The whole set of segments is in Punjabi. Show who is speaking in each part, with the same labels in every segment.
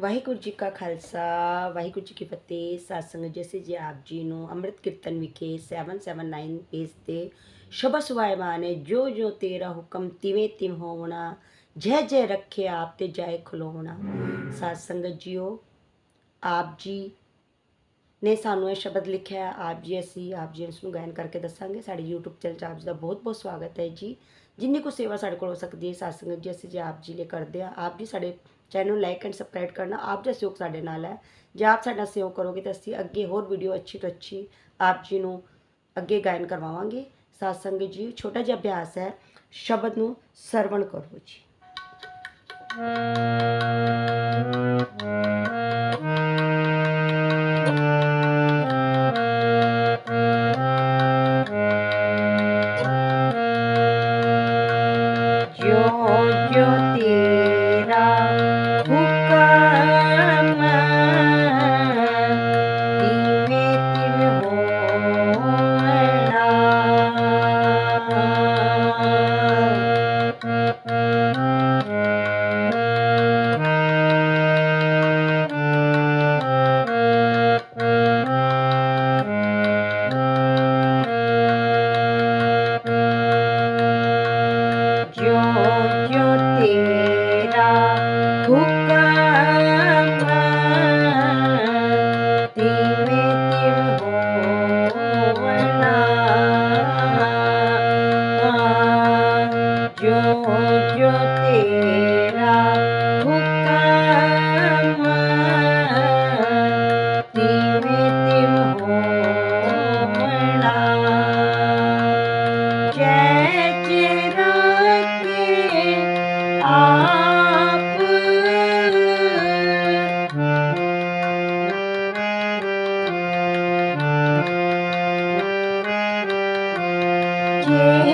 Speaker 1: ਵਾਹਿਗੁਰੂ ਜੀ ਕਾ ਖਾਲਸਾ, ਵਾਹਿਗੁਰੂ ਜੀ ਕੀ ਫਤਿਹ। ਸਾਸੰਗ ਜੈਸੇ ਜੀ ਆਪ ਜੀ ਨੂੰ ਅੰਮ੍ਰਿਤ ਕੀਰਤਨ ਵਿਖੇ 779 ਪੇਜ ਤੇ ਸ਼ਬਦ ਸੁਭਾਇਮਾਨ ਹੈ। ਜੋ ਜੋ ਤੇਰਾ ਹੁਕਮ ਤਿਵੇਂ ਤਿਮ ਹੋਵਣਾ, ਜੈ ਜੈ ਰੱਖੇ ਆਪ ਤੇ ਜਾਏ ਖਲੋਵਣਾ ਸਾਧ ਸੰਗਤ ਜੀਓ, ਆਪ ਜੀ ਨੇ ਸਾਨੂੰ ਇਹ ਸ਼ਬਦ ਲਿਖਿਆ ਆਪ ਜੀ ਅਸੀਂ, ਆਪ ਜੀ ਇਸ ਨੂੰ ਗਾਇਨ ਕਰਕੇ ਦੱਸਾਂਗੇ। ਸਾਡੇ YouTube ਚੈਨਲ 'ਚ ਆਪ ਜੀ ਦਾ ਬਹੁਤ ਬਹੁਤ ਸਵਾਗਤ ਹੈ ਜੀ। ਜਿੰਨੀ ਕੁ ਸੇਵਾ ਸਾਡੇ ਕੋਲ ਹੋ ਸਕਦੀ ਹੈ ਸਾਧ ਜੀ ਅਸੀਂ ਜੀ ਆਪ ਜੀ ਲਈ ਕਰਦੇ ਆ। ਆਪ ਜੀ ਸਾਡੇ ਚੈਨਲ ਨੂੰ ਲਾਈਕ ਐਂਡ ਸਬਸਕ੍ਰਾਈਬ ਕਰਨਾ, ਆਪ ਦਾ ਸਹਿਯੋਗ ਸਾਡੇ ਨਾਲ ਹੈ। ਜੇ ਆਪ ਸਾਡਾ ਸਹਿਯੋਗ ਕਰੋਗੇ ਤਾਂ ਅਸੀਂ ਅੱਗੇ ਹੋਰ ਵੀਡੀਓ ਅੱਛੀ ਤੋਂ ਅੱਛੀ ਆਪ ਜੀ ਨੂੰ ਅੱਗੇ ਗਾਇਨ ਕਰਵਾਵਾਂਗੇ। ਸਾਧ ਸੰਗਤ ਜੀ, ਛੋਟਾ ਜਿਹਾ ਅਭਿਆਸ ਹੈ, ਸ਼ਬਦ ਨੂੰ ਸਰਵਣ ਕਰੋ ਜੀ। ਜੈ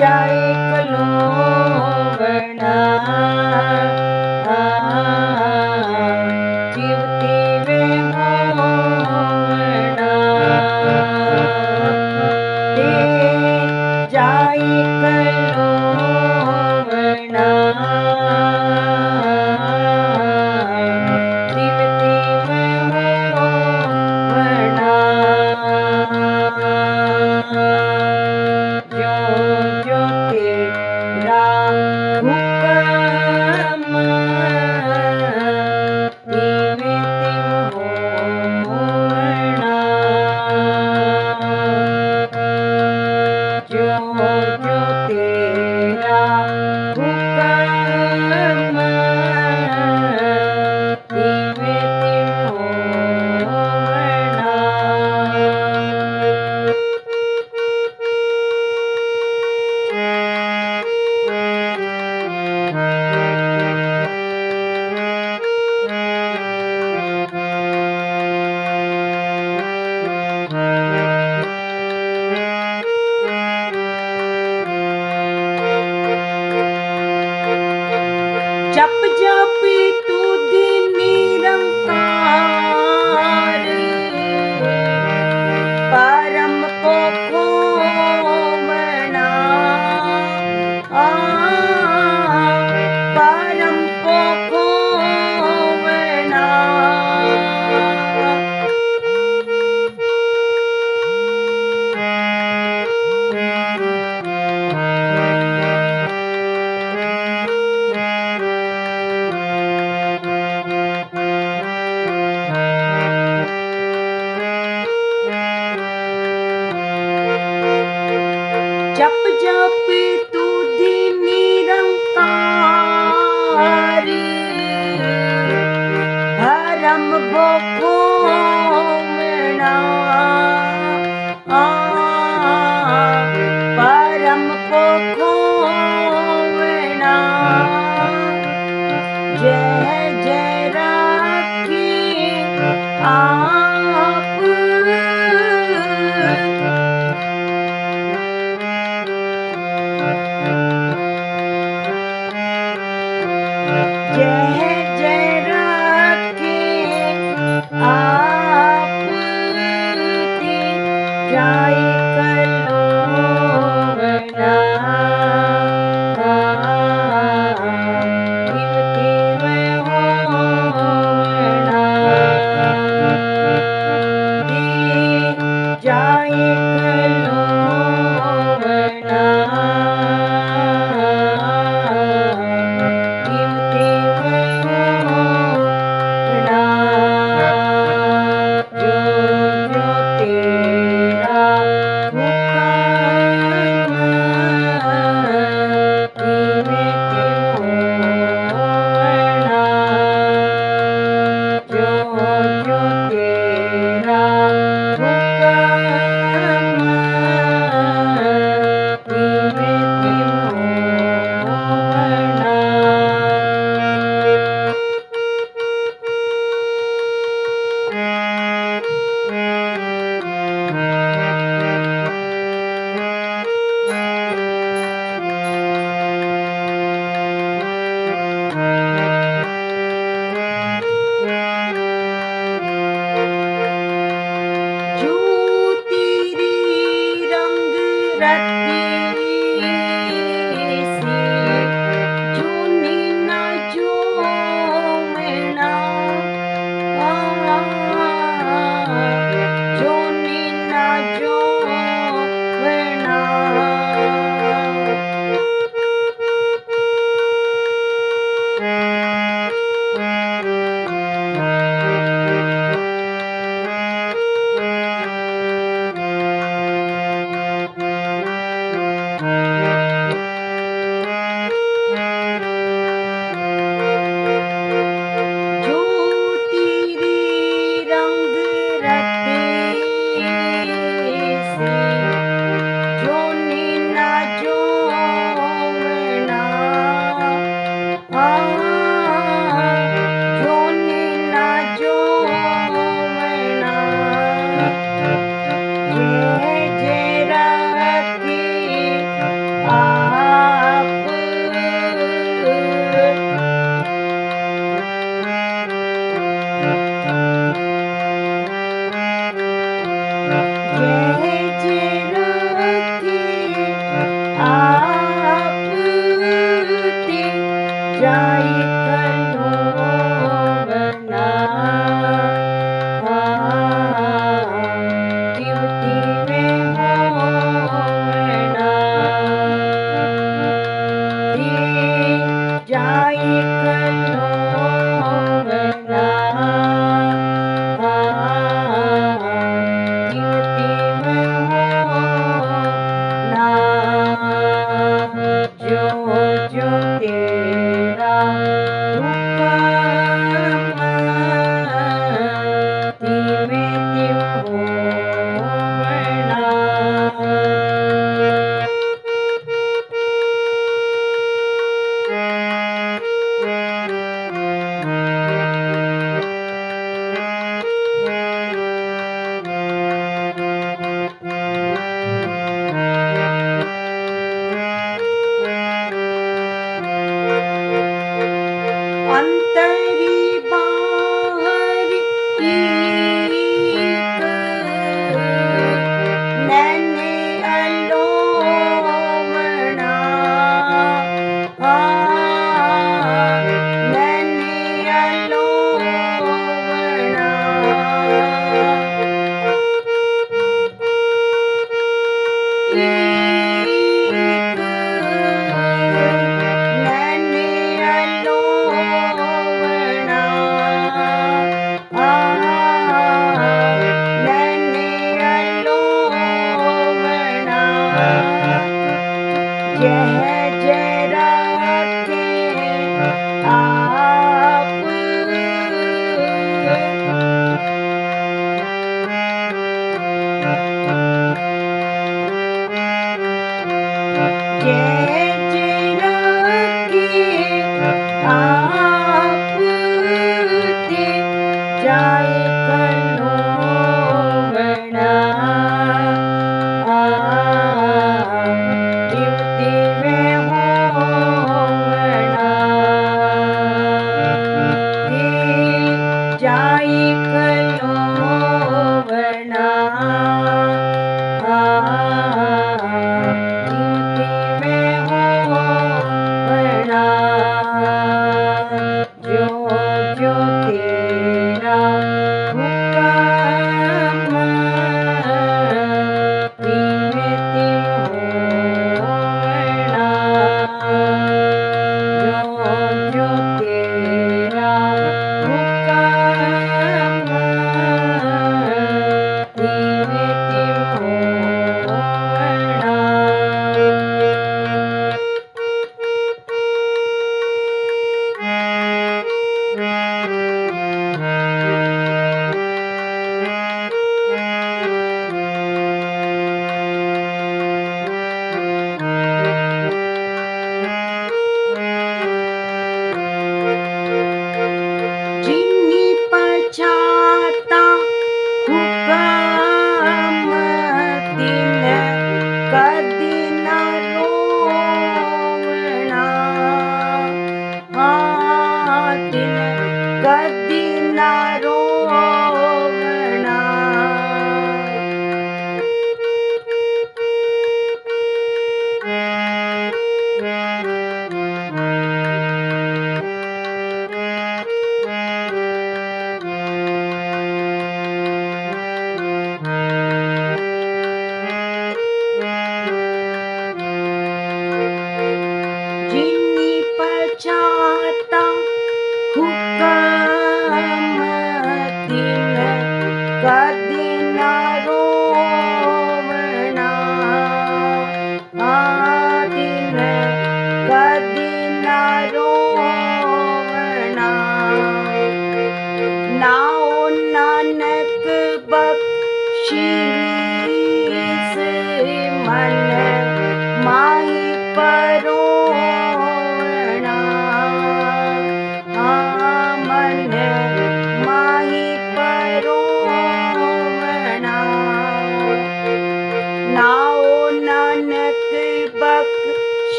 Speaker 1: ਤੀ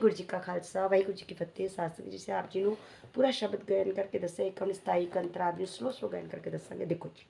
Speaker 1: ਵਾਹਿਗੁਰੂ ਜੀ ਕਾ ਖਾਲਸਾ, ਵਾਹਿਗੁਰੂ ਜੀ ਕੀ ਫਤਿਹ। ਸਾਸਤਰੀ ਜੀ ਸੇ ਆਪ ਜੀ ਨੂੰ ਪੂਰਾ ਸ਼ਬਦ ਗਾਇਨ ਕਰਕੇ ਦੱਸਿਆ, ਇੱਕ ਸਤਾਈ ਕੰਤਰਾ ਆਦਿ ਸਲੋ ਸਲੋ ਕਰਕੇ ਦੱਸਾਂਗੇ। ਦੇਖੋ ਜੀ।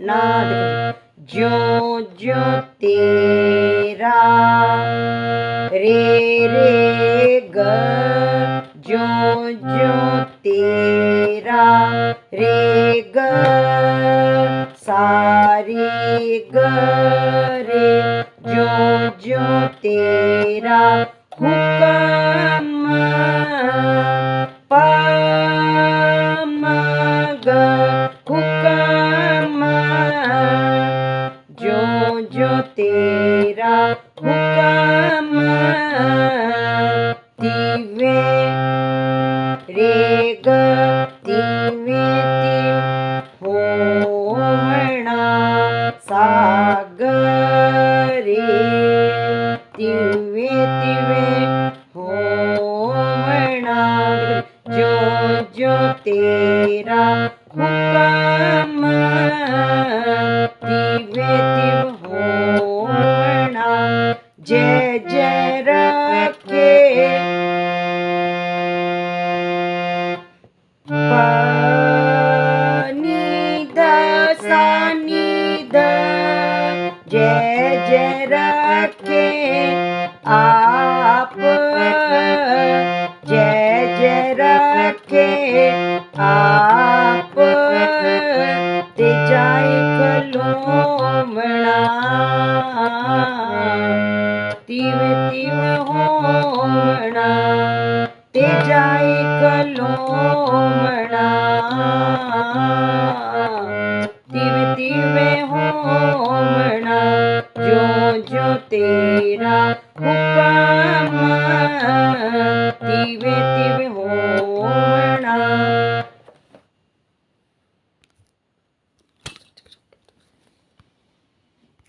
Speaker 1: ਨਾਦ ਜਿਉ ਜਿਉ ਤੇਰਾ ਰੇ ਰੇ ਗ ਜਿਉ ਜਿਉ ਤੇਰਾ ਰੇ ਗ ਸਾਰੀ ਗ ਰੇ ਜਿਉ ਜਿਉ ਤੇਰਾ ਤੇਰਾ ਹੁਕਮ ਦੀਵੇ ਰੇਗ ਦੀਨ get up, get.